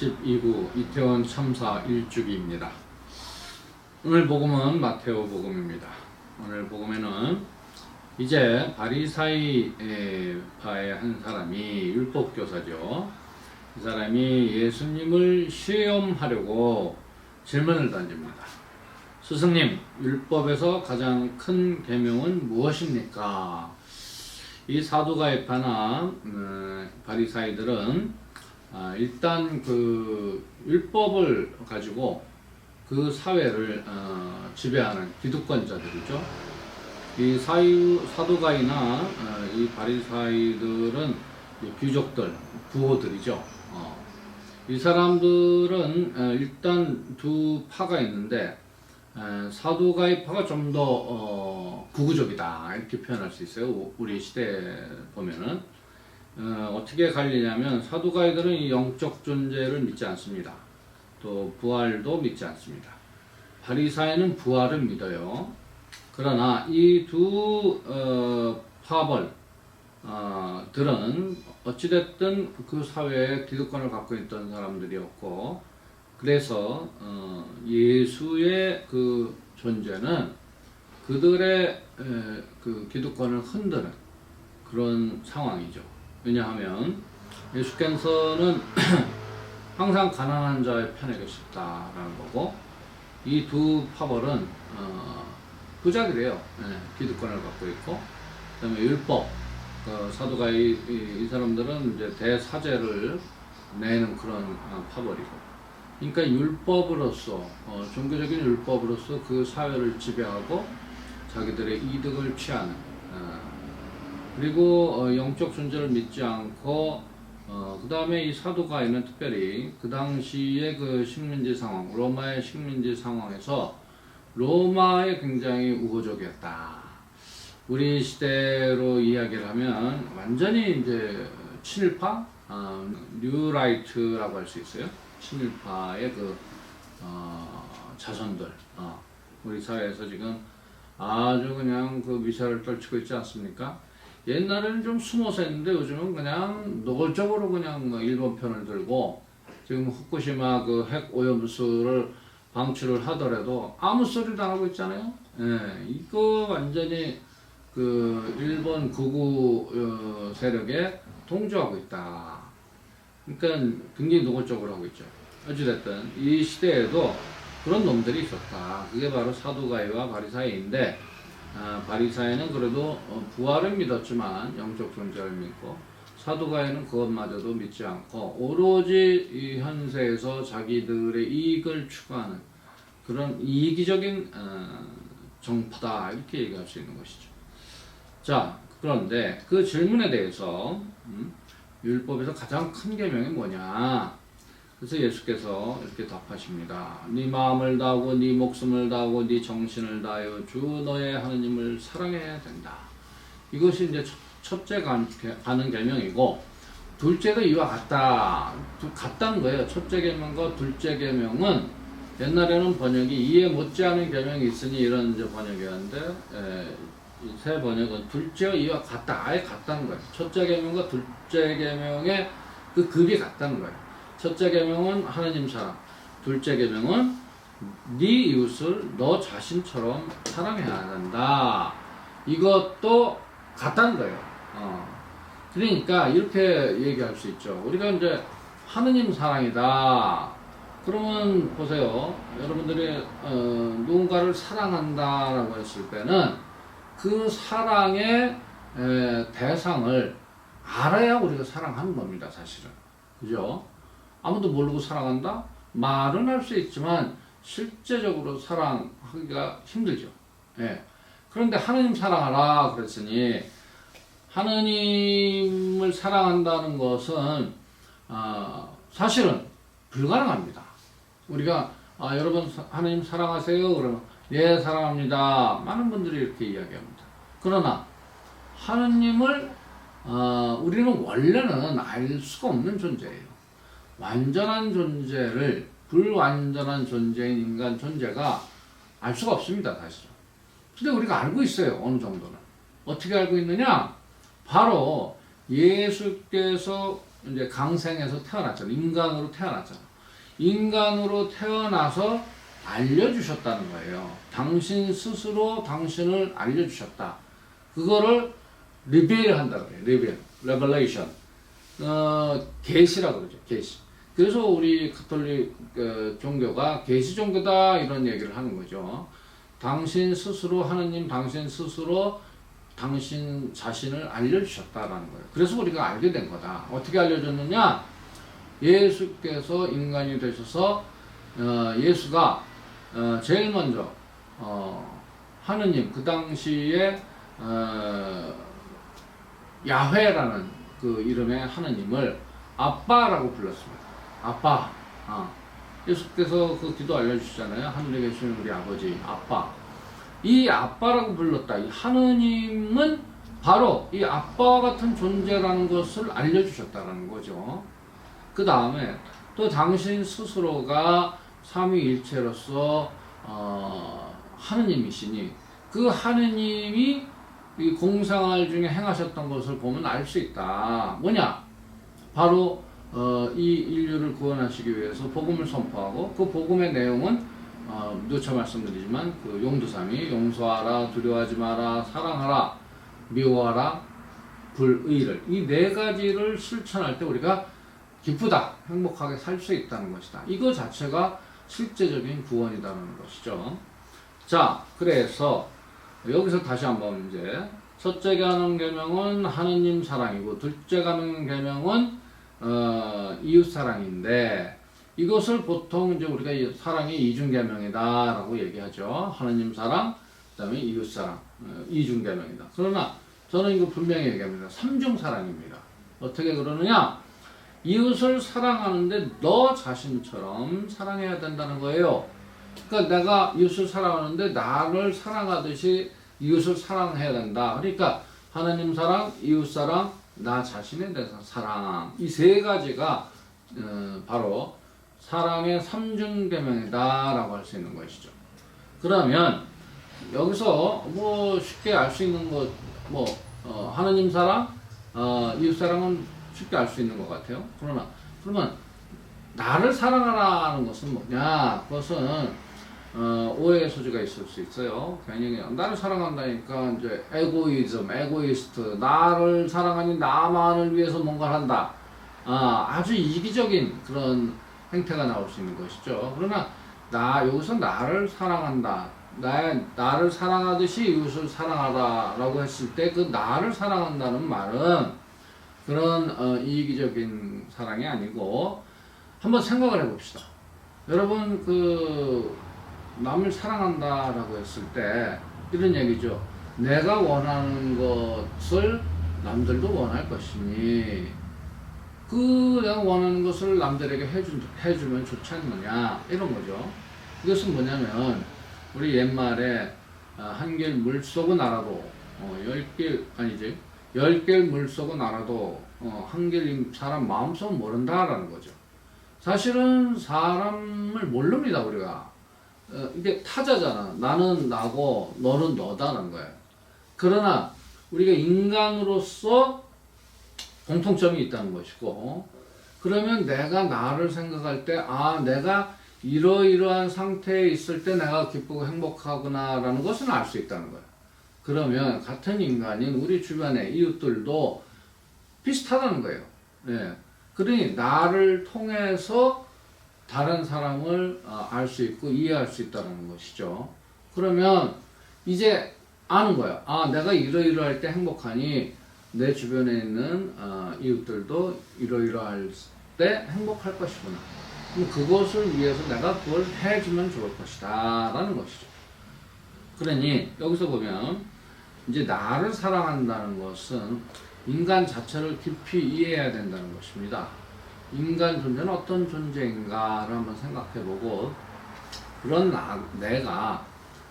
12구 이태원 참사 1주기입니다. 오늘 복음은 마테오 복음입니다. 오늘 복음에는 이제 바리사이 파의 한 사람이 율법 교사죠. 이 사람이 예수님을 시험하려고 질문을 던집니다. 스승님, 율법에서 가장 큰 계명은 무엇입니까? 이 사두가이파나 음, 바리사이들은 아, 일단 그 율법을 가지고 그 사회를 어, 지배하는 기득권자들이죠. 이 사유, 사두가이나 어, 이 바리사이들은 이 귀족들, 부호들이죠. 어. 이 사람들은 어, 일단 두 파가 있는데 에, 사두가이 파가 좀더 어, 구구적이다 이렇게 표현할 수 있어요. 우리 시대 보면은 어, 떻게 갈리냐면 사두가이들은 이 영적 존재를 믿지 않습니다. 또 부활도 믿지 않습니다. 바리사이는 부활을 믿어요. 그러나 이두 어, 파벌 어, 들은 어찌됐든 그 사회에 기득권을 갖고 있던 사람들이었고 그래서 어, 예수의 그 존재는 그들의 에, 그 기득권을 흔드는 그런 상황이죠. 왜냐하면 예수께서는 항상 가난한 자의 편에 계셨다라는 거고 이 두 파벌은 어, 부자들이에요. 예, 기득권을 갖고 있고 그다음에 율법 그 사도가 이, 이, 이 사람들은 이제 대사제를 내는 그런 어, 파벌이고 그러니까 율법으로서 어, 종교적인 율법으로서 그 사회를 지배하고 자기들의 이득을 취하는 어, 그리고 어, 영적 존재를 믿지 않고 어, 그 다음에 이 사도가에는 특별히 그 당시의 그 식민지 상황 로마의 식민지 상황에서 로마에 굉장히 우호적이었다. 우리 시대로 이야기를 하면 완전히 이제 친일파, 어, 뉴라이트라고 할 수 있어요. 친일파의 그 어, 자손들 어, 우리 사회에서 지금 아주 그냥 그 미사를 떨치고 있지 않습니까? 옛날에는 좀 숨어서 했는데 요즘은 그냥 노골적으로 그냥 뭐 일본 편을 들고 지금 후쿠시마 그 핵 오염수를 방출을 하더라도 아무 소리도 안 하고 있잖아요. 예, 이거 완전히 그 일본 극우 어, 세력에 동조하고 있다. 그러니까 굉장히 노골적으로 하고 있죠. 어찌됐든 이 시대에도 그런 놈들이 있었다. 그게 바로 사두가이와 바리사이인데 아, 바리사이는 그래도 어, 부활을 믿었지만 영적 존재를 믿고 사두가이는 그것마저도 믿지 않고 오로지 이 현세에서 자기들의 이익을 추구하는 그런 이기적인 어, 정파다 이렇게 얘기할 수 있는 것이죠. 자 그런데 그 질문에 대해서 음, 율법에서 가장 큰 계명이 뭐냐? 그래서 예수께서 이렇게 답하십니다. 네 마음을 다하고 네 목숨을 다하고 네 정신을 다하여 주 너의 하느님을 사랑해야 된다. 이것이 이제 첫, 째 가는 계명이고 둘째도 이와 같다. 같다는 거예요. 첫째 계명과 둘째 계명은 옛날에는 번역이 이해 못지않은 계명이 있으니 이런 이제 번역이었는데 에, 새 번역은 둘째와 이와 같다. 아예 같다는 거예요. 첫째 계명과 둘째 계명의 그 급이 같다는 거예요. 첫째 계명은 하나님 사랑, 둘째 계명은 네 이웃을 너 자신처럼 사랑해야 한다. 이것도 같다는 거예요. 어. 그러니까 이렇게 얘기할 수 있죠. 우리가 이제 하느님 사랑이다. 그러면 보세요. 여러분들이 어, 누군가를 사랑한다라고 했을 때는 그 사랑의 에, 대상을 알아야 우리가 사랑하는 겁니다, 사실은. 그죠? 아무도 모르고 사랑한다? 말은 할 수 있지만 실제적으로 사랑하기가 힘들죠. 예. 그런데 하느님 사랑하라 그랬으니 하느님을 사랑한다는 것은 어, 사실은 불가능합니다. 우리가 아, 여러분 하느님 사랑하세요 그러면 예 사랑합니다. 많은 분들이 이렇게 이야기합니다. 그러나 하느님을 어, 우리는 원래는 알 수가 없는 존재예요. 완전한 존재를 불완전한 존재인 인간 존재가 알 수가 없습니다, 사실. 근데 우리가 알고 있어요, 어느 정도는. 어떻게 알고 있느냐? 바로 예수께서 이제 강생에서 태어났잖아. 인간으로 태어났잖아. 인간으로 태어나서 알려주셨다는 거예요. 당신 스스로 당신을 알려주셨다. 그거를 리베일 한다 그래요. 리베일, 레벨레이션. 어, 계시라고 그러죠. 계시. 그래서 우리 가톨릭 어, 종교가 계시 종교다 이런 얘기를 하는 거죠. 당신 스스로 하느님 당신 스스로 당신 자신을 알려주셨다라는 거예요. 그래서 우리가 알게 된 거다. 어떻게 알려줬느냐? 예수께서 인간이 되셔서 어, 예수가 어, 제일 먼저 어, 하느님 그 당시에 어, 야훼라는 그 이름의 하느님을 아빠라고 불렀습니다. 아빠. 어. 예수께서 그 기도 알려주시잖아요. 하늘에 계시는 우리 아버지, 아빠. 이 아빠라고 불렀다. 이 하느님은 바로 이 아빠 같은 존재라는 것을 알려주셨다는 거죠. 그 다음에 또 당신 스스로가 삼위일체로서 어, 하느님이시니 그 하느님이 이 공생활 중에 행하셨던 것을 보면 알 수 있다. 뭐냐? 바로 어, 이 인류를 구원하시기 위해서 복음을 선포하고 그 복음의 내용은 어, 누차 말씀드리지만 그 용두삼이 용서하라 두려워하지 마라 사랑하라 미워하라 불의를 이 네 가지를 실천할 때 우리가 기쁘다 행복하게 살 수 있다는 것이다. 이거 자체가 실제적인 구원이라는 것이죠. 자 그래서 여기서 다시 한번 이제 첫째 가는 계명은 하느님 사랑이고 둘째 가는 계명은 어, 이웃 사랑인데 이것을 보통 이제 우리가 이 사랑이 이중 계명이다라고 얘기하죠. 하느님 사랑, 그 다음에 이웃 사랑, 어, 이중 계명이다. 그러나 저는 이거 분명히 얘기합니다. 삼중 사랑입니다. 어떻게 그러느냐? 이웃을 사랑하는데 너 자신처럼 사랑해야 된다는 거예요. 그러니까 내가 이웃을 사랑하는데 나를 사랑하듯이 이웃을 사랑해야 된다. 그러니까 하나님 사랑, 이웃 사랑, 나 자신에 대해서 사랑 이 세 가지가 어, 바로 사랑의 삼중계명이다라고 할 수 있는 것이죠. 그러면 여기서 뭐 쉽게 알 수 있는 것뭐 어, 하나님 사랑, 어, 이웃 사랑은 쉽게 알 수 있는 것 같아요. 그러나 그러면 나를 사랑하라는 것은 뭐냐? 그것은 어, 오해의 소지가 있을 수 있어요. 괜히 나를 사랑한다니까 이제 에고이즘, 에고이스트, 나를 나사랑하니 나만을 위해서 뭔가를 한다. 아, 아주 이기적인 그런 행태가 나올 수 있는 것이죠. 그러나 나 여기서 나를 사랑한다. 나 나를 사랑하듯이 이웃을 사랑하다라고 했을 때 그 나를 사랑한다는 말은 그런 어, 이기적인 사랑이 아니고 한번 생각을 해봅시다. 여러분 그 남을 사랑한다라고 했을 때 이런 얘기죠. 내가 원하는 것을 남들도 원할 것이니 그 내가 원하는 것을 남들에게 해주, 해주면 좋지 않느냐 이런 거죠. 이것은 뭐냐면 우리 옛말에 아, 한길 물속은 알아도 어, 열길 아니지 열길 물속은 알아도 어, 한길 사람 마음속은 모른다라는 거죠. 사실은 사람을 모릅니다 우리가 어, 이게 타자잖아. 나는 나고 너는 너다는 거야. 그러나 우리가 인간으로서 공통점이 있다는 것이고 그러면 내가 나를 생각할 때 아 내가 이러이러한 상태에 있을 때 내가 기쁘고 행복하구나라는 것은 알 수 있다는 거야. 그러면 같은 인간인 우리 주변의 이웃들도 비슷하다는 거예요. 예. 그러니 나를 통해서 다른 사람을 어, 알수 있고 이해할 수 있다는 것이죠. 그러면 이제 아는 거야. 아, 내가 이러이러할 때 행복하니 내 주변에 있는 어, 이웃들도 이러이러할 때 행복할 것이구나. 그럼 그것을 위해서 내가 그걸 해주면 좋을 것이다. 라는 것이죠. 그러니 여기서 보면 이제 나를 사랑한다는 것은 인간 자체를 깊이 이해해야 된다는 것입니다. 인간 존재는 어떤 존재인가를 한번 생각해 보고 그런 나, 내가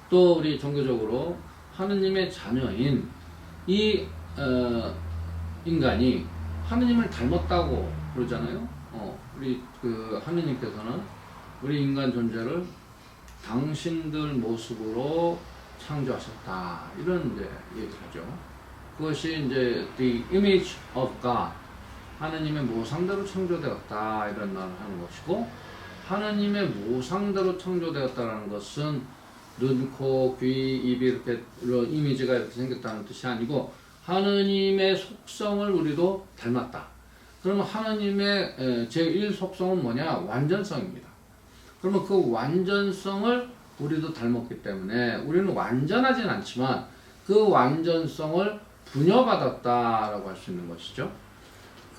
또 우리 종교적으로 하느님의 자녀인 이 어, 인간이 하느님을 닮았다고 그러잖아요. 어, 우리 그 하느님께서는 우리 인간 존재를 당신들 모습으로 창조하셨다 이런 이제 얘기를 하죠. 그것이 이제 the image of God 하느님의 모상대로 창조되었다 이런 말을 하는 것이고 하느님의 모상대로 창조되었다는 것은 눈, 코, 귀, 입이 이렇게 이런 이미지가 이렇게 생겼다는 뜻이 아니고 하느님의 속성을 우리도 닮았다. 그러면 하느님의 제1 속성은 뭐냐? 완전성입니다. 그러면 그 완전성을 우리도 닮았기 때문에 우리는 완전하진 않지만 그 완전성을 부여받았다라고 할 수 있는 것이죠.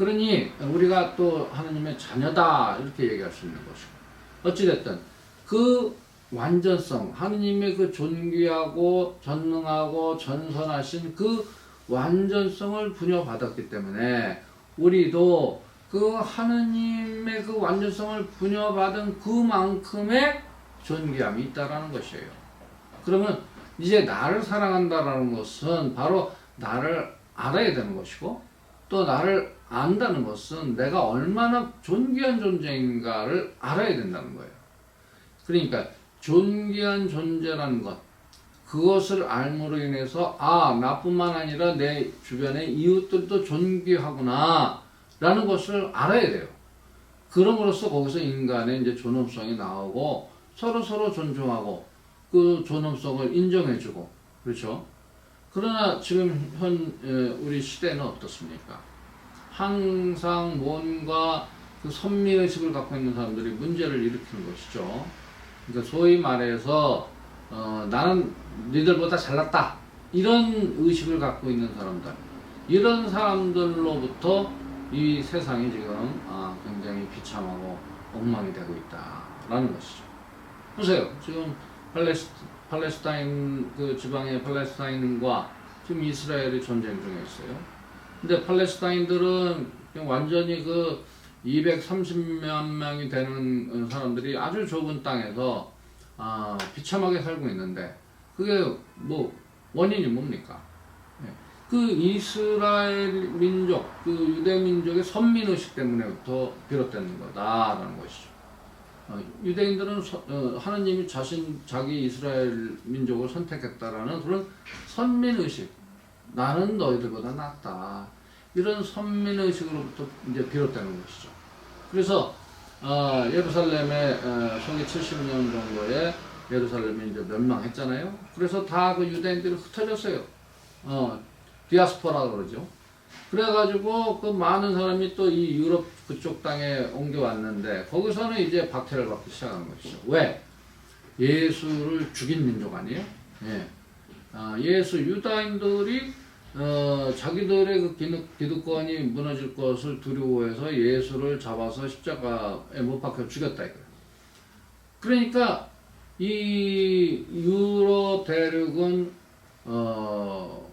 그러니 우리가 또 하느님의 자녀다 이렇게 얘기할 수 있는 것이고 어찌됐든 그 완전성 하느님의 그 존귀하고 전능하고 전선하신 그 완전성을 부여받았기 때문에 우리도 그 하느님의 그 완전성을 부여받은 그만큼의 존귀함이 있다라는 것이에요. 그러면 이제 나를 사랑한다라는 것은 바로 나를 알아야 되는 것이고 또 나를 안다는 것은 내가 얼마나 존귀한 존재인가를 알아야 된다는 거예요. 그러니까 존귀한 존재라는 것 그것을 알므로 인해서 아 나뿐만 아니라 내 주변의 이웃들도 존귀하구나 라는 것을 알아야 돼요. 그럼으로써 거기서 인간의 이제 존엄성이 나오고 서로 서로 존중하고 그 존엄성을 인정해주고 그렇죠. 그러나 지금 현 우리 시대는 어떻습니까? 항상 뭔가 그 선미의식을 갖고 있는 사람들이 문제를 일으키는 것이죠. 그러니까 소위 말해서 어, 나는 니들보다 잘났다 이런 의식을 갖고 있는 사람들 이런 사람들로부터 이 세상이 지금 아, 굉장히 비참하고 엉망이 되고 있다라는 것이죠. 보세요. 지금 팔레스, 팔레스타인 그 지방의 팔레스타인과 지금 이스라엘이 전쟁 중에 있어요. 근데 팔레스타인들은 완전히 그 230만 명이 되는 사람들이 아주 좁은 땅에서 아, 비참하게 살고 있는데 그게 뭐 원인이 뭡니까? 예. 그 이스라엘 민족, 그 유대 민족의 선민 의식 때문에부터 비롯되는 거다라는 것이죠. 어, 유대인들은 서, 어, 하나님이 자신 자기 이스라엘 민족을 선택했다라는 그런 선민 의식, 나는 너희들보다 낫다. 이런 선민의식으로부터 이제 비롯되는 것이죠. 그래서 어, 예루살렘의 어, 성이 70년 정도에 예루살렘이 이제 멸망했잖아요. 그래서 다 그 유대인들이 흩어졌어요. 어, 디아스포라 그러죠. 그래가지고 그 많은 사람이 또 이 유럽 그쪽 땅에 옮겨왔는데 거기서는 이제 박해를 받기 시작한 것이죠. 왜? 예수를 죽인 민족 아니에요? 예. 아, 예수 유다인들이 어, 자기들의 그 기득, 기득권이 무너질 것을 두려워해서 예수를 잡아서 십자가에 못 박혀 죽였다 이거예요. 그러니까 이 유럽 대륙은 어,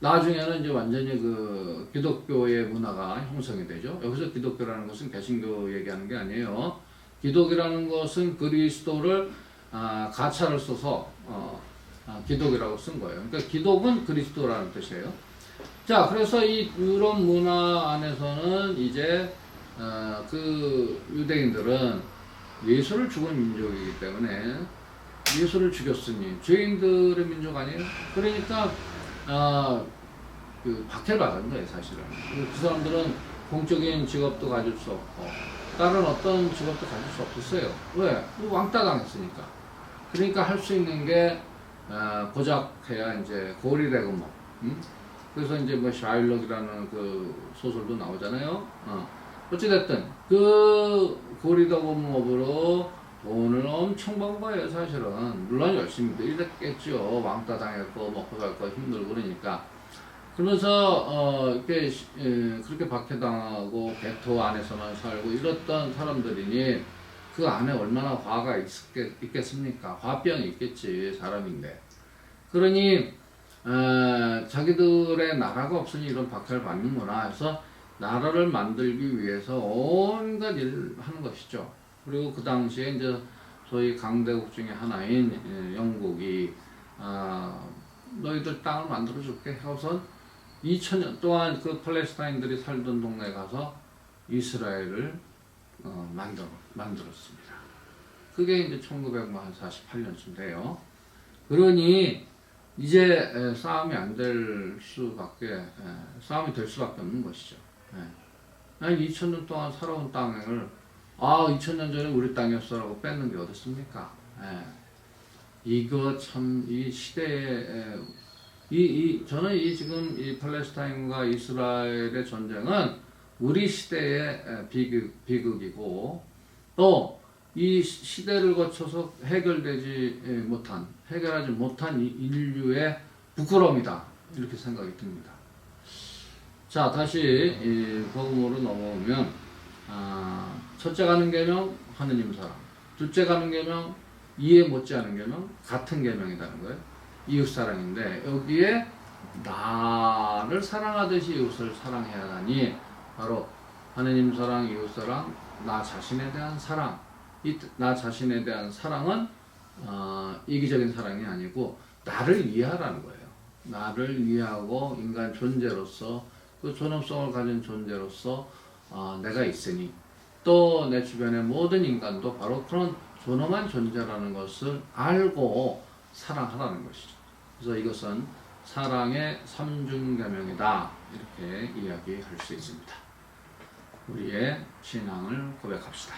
나중에는 이제 완전히 그 기독교의 문화가 형성이 되죠. 여기서 기독교라는 것은 개신교 얘기하는 게 아니에요. 기독이라는 것은 그리스도를 아, 가차를 써서 어, 아, 기독이라고 쓴 거예요. 그러니까 기독은 그리스도라는 뜻이에요. 자, 그래서 이 유럽 문화 안에서는 이제 어, 그 유대인들은 예수를 죽은 민족이기 때문에 예수를 죽였으니 죄인들의 민족 아니에요? 그러니까 어, 그 박해를 받은 거예요, 사실은. 그 사람들은 공적인 직업도 가질 수 없고 다른 어떤 직업도 가질 수 없었어요. 왜? 왕따 당했으니까. 그러니까 할 수 있는 게 어, 고작 해야 이제 고리 되고 뭐. 음? 그래서 이제 뭐 샤일록이라는 그 소설도 나오잖아요. 어. 어찌됐든 그 고리더금업으로 돈을 엄청 번 거예요 사실은 물론 열심히 일했겠죠 왕따 당했고 먹고 살거 힘들고 그러니까 그러면서 어 이렇게 예, 그렇게 박해당하고 개토 안에서만 살고 이랬던 사람들이니 그 안에 얼마나 화가 있겠, 있겠습니까? 화병이 있겠지 사람인데. 그러니 어, 자기들의 나라가 없으니 이런 박해를 받는구나 해서 나라를 만들기 위해서 온갖 일을 하는 것이죠. 그리고 그 당시에 이제 소위 강대국 중에 하나인 예, 영국이 어, 너희들 땅을 만들어 줄게 해서 2000년 동안 그 팔레스타인들이 살던 동네에 가서 이스라엘을 어, 만들어, 만들었습니다. 그게 이제 1948년쯤 돼요. 그러니 이제 싸움이 안 될 수밖에 싸움이 될 수밖에 없는 것이죠. 한 2000년 동안 살아온 땅을 아 2000년 전에 우리 땅이었어라고 뺏는 게 어딨습니까? 예. 이거 참 이 시대에 이, 이 저는 이 지금 이 팔레스타인과 이스라엘의 전쟁은 우리 시대의 에, 비극 비극이고 또 이 시대를 거쳐서 해결되지 에, 못한 해결하지 못한 이 인류의 부끄러움이다 이렇게 생각이 듭니다. 자 다시 이 복음으로 넘어오면 아, 첫째 가는 계명 하느님 사랑, 둘째 가는 계명 이해 못지않은 계명 같은 계명이라는 거예요. 이웃 사랑인데 여기에 나를 사랑하듯이 이웃을 사랑해야 하니 바로 하느님 사랑, 이웃 사랑, 나 자신에 대한 사랑. 이 나 자신에 대한 사랑은 어, 이기적인 사랑이 아니고 나를 이해하라는 거예요. 나를 이해하고 인간 존재로서 그 존엄성을 가진 존재로서 어, 내가 있으니 또 내 주변의 모든 인간도 바로 그런 존엄한 존재라는 것을 알고 사랑하라는 것이죠. 그래서 이것은 사랑의 삼중계명이다 이렇게 이야기할 수 있습니다. 우리의 신앙을 고백합시다.